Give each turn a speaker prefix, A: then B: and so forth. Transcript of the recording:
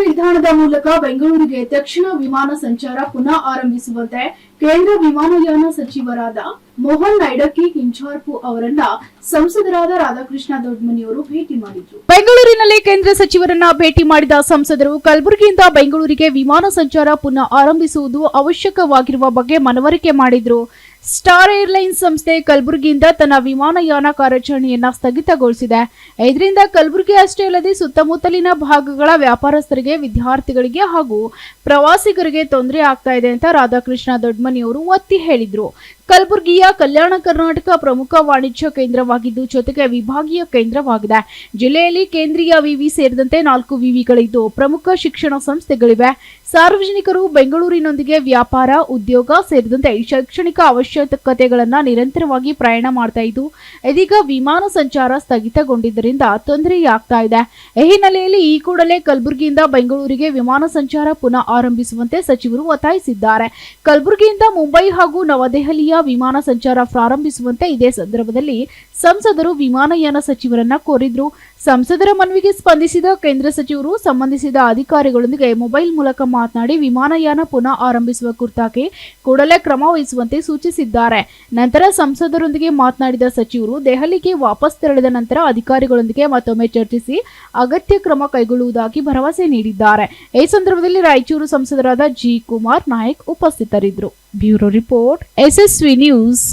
A: ನಿಲ್ದಾಣದ ಮೂಲಕ ಬೆಂಗಳೂರಿಗೆ ತಕ್ಷಣ ವಿಮಾನ ಸಂಚಾರ ಪುನಃ ಆರಂಭಿಸುವಂತೆ ಕೇಂದ್ರ ವಿಮಾನಯಾನ ಸಚಿವರಾದ ಮೋಹನ್ ನೈಡಕ್ಕಿ ಕಿಂಚಾರ್ಪು ಅವರನ್ನ ಸಂಸದರಾದ ರಾಧಾಕೃಷ್ಣ ದೊಡ್ಮನಿಯವರು ಭೇಟಿ ಮಾಡಿದ್ರು.
B: ಬೆಂಗಳೂರಿನಲ್ಲಿ ಕೇಂದ್ರ ಸಚಿವರನ್ನ ಭೇಟಿ ಮಾಡಿದ ಸಂಸದರು ಕಲಬುರಗಿಯಿಂದ ಬೆಂಗಳೂರಿಗೆ ವಿಮಾನ ಸಂಚಾರ ಪುನಃ ಆರಂಭಿಸುವುದು ಅವಶ್ಯಕವಾಗಿರುವ ಬಗ್ಗೆ ಮನವರಿಕೆ ಮಾಡಿದ್ರು. ಸ್ಟಾರ್ ಏರ್ಲೈನ್ಸ್ ಸಂಸ್ಥೆ ಕಲಬುರಗಿಯಿಂದ ತನ್ನ ವಿಮಾನಯಾನ ಕಾರ್ಯಾಚರಣೆಯನ್ನು ಸ್ಥಗಿತಗೊಳಿಸಿದೆ. ಇದರಿಂದ ಕಲಬುರಗಿ ಅಷ್ಟೇ ಅಲ್ಲದೆ ಸುತ್ತಮುತ್ತಲಿನ ಭಾಗಗಳ ವ್ಯಾಪಾರಸ್ಥರಿಗೆ, ವಿದ್ಯಾರ್ಥಿಗಳಿಗೆ ಹಾಗೂ ಪ್ರವಾಸಿಗರಿಗೆ ತೊಂದರೆ ಆಗ್ತಾ ಇದೆ ಅಂತ ರಾಧಾಕೃಷ್ಣ ದೊಡ್ಮನಿಯವರು ಒತ್ತಿ ಹೇಳಿದರು. ಕಲಬುರಗಿಯ ಕಲ್ಯಾಣ ಕರ್ನಾಟಕ ಪ್ರಮುಖ ವಾಣಿಜ್ಯ ಕೇಂದ್ರವಾಗಿದ್ದು, ಜೊತೆಗೆ ವಿಭಾಗೀಯ ಕೇಂದ್ರವಾಗಿದೆ. ಜಿಲ್ಲೆಯಲ್ಲಿ ಕೇಂದ್ರೀಯ ವಿವಿ ಸೇರಿದಂತೆ ನಾಲ್ಕು ವಿವಿಗಳಿದ್ದು, ಪ್ರಮುಖ ಶಿಕ್ಷಣ ಸಂಸ್ಥೆಗಳಿವೆ. ಸಾರ್ವಜನಿಕರು ಬೆಂಗಳೂರಿನೊಂದಿಗೆ ವ್ಯಾಪಾರ, ಉದ್ಯೋಗ ಸೇರಿದಂತೆ ಶೈಕ್ಷಣಿಕ ಅವಶ್ಯಕತೆಗಳನ್ನ ನಿರಂತರವಾಗಿ ಪ್ರಯಾಣ ಮಾಡ್ತಾ ಇದ್ದು, ಇದೀಗ ವಿಮಾನ ಸಂಚಾರ ಸ್ಥಗಿತಗೊಂಡಿದ್ದರಿಂದ ತೊಂದರೆಯಾಗ್ತಾ ಇದೆ. ಈ ಹಿನ್ನೆಲೆಯಲ್ಲಿ ಈ ಕೂಡಲೇ ಕಲಬುರಗಿಯಿಂದ ಬೆಂಗಳೂರಿಗೆ ವಿಮಾನ ಸಂಚಾರ ಪುನಃ ಆರಂಭಿಸುವಂತೆ ಸಚಿವರು ಒತ್ತಾಯಿಸಿದ್ದಾರೆ. ಕಲಬುರಗಿಯಿಂದ ಮುಂಬೈ ಹಾಗೂ ನವದೆಹಲಿಯ ವಿಮಾನ ಸಂಚಾರ ಪ್ರಾರಂಭಿಸುವಂತೆ ಇದೇ ಸಂದರ್ಭದಲ್ಲಿ ಸಂಸದರು ವಿಮಾನಯಾನ ಸಚಿವರನ್ನ ಕೋರಿದ್ರು. ಸಂಸದರ ಮನವಿಗೆ ಸ್ಪಂದಿಸಿದ ಕೇಂದ್ರ ಸಚಿವರು ಸಂಬಂಧಿಸಿದ ಅಧಿಕಾರಿಗಳೊಂದಿಗೆ ಮೊಬೈಲ್ ಮೂಲಕ ಮಾತನಾಡಿ, ವಿಮಾನಯಾನ ಪುನಃ ಆರಂಭಿಸುವ ಕುರಿತಾಗಿ ಕೂಡಲೇ ಕ್ರಮ ವಹಿಸುವಂತೆ ಸೂಚಿಸಿದ್ದಾರೆ. ನಂತರ ಸಂಸದರೊಂದಿಗೆ ಮಾತನಾಡಿದ ಸಚಿವರು, ದೆಹಲಿಗೆ ವಾಪಸ್ ತೆರಳಿದ ನಂತರ ಅಧಿಕಾರಿಗಳೊಂದಿಗೆ ಮತ್ತೊಮ್ಮೆ ಚರ್ಚಿಸಿ ಅಗತ್ಯ ಕ್ರಮ ಕೈಗೊಳ್ಳುವುದಾಗಿ ಭರವಸೆ ನೀಡಿದ್ದಾರೆ. ಈ ಸಂದರ್ಭದಲ್ಲಿ ರಾಯಚೂರು ಸಂಸದರಾದ ಜಿ ಕುಮಾರ್ ನಾಯಕ್ ಉಪಸ್ಥಿತರಿದ್ದರು. Bureau report SSV news.